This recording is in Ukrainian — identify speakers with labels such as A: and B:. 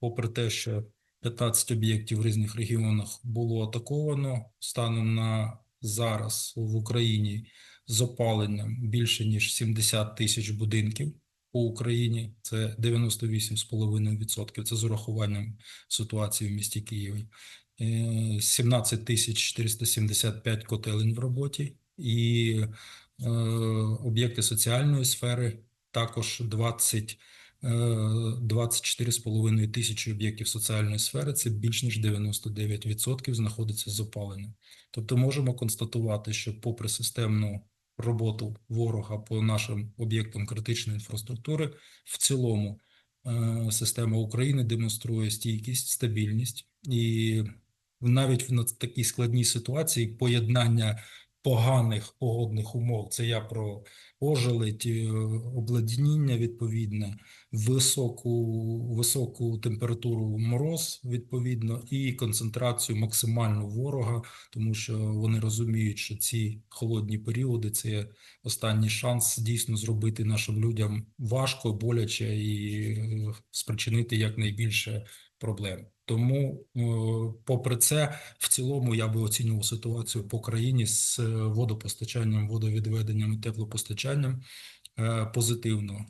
A: попри те, що 15 об'єктів в різних регіонах було атаковано станом на зараз в Україні з опаленням більше ніж 70 тисяч будинків по Україні. Це 98,5%. Це з урахуванням ситуації в місті Києві. Е, 17 тисяч 475 котелень в роботі і е, об'єкти соціальної сфери також 20 е, 24,5 тисячі об'єктів соціальної сфери. Це більш ніж 99% знаходиться з опаленням. Тобто можемо констатувати, що попри системну роботу ворога по нашим об'єктам критичної інфраструктури, в цілому е, система України демонструє стійкість, стабільність і навіть в такій складній ситуації поєднання поганих погодних умов. Це я про ожеледь, е, обладніння відповідне, високу, високу температуру мороз відповідно і концентрацію максимальну ворога, тому що вони розуміють, що ці холодні періоди це останній шанс дійсно зробити нашим людям важко, боляче і е, спричинити якнайбільше проблем. Тому, е, попри це, в цілому я би оцінював ситуацію по країні з е, водопостачанням, водовідведенням і теплопостачанням е, позитивно.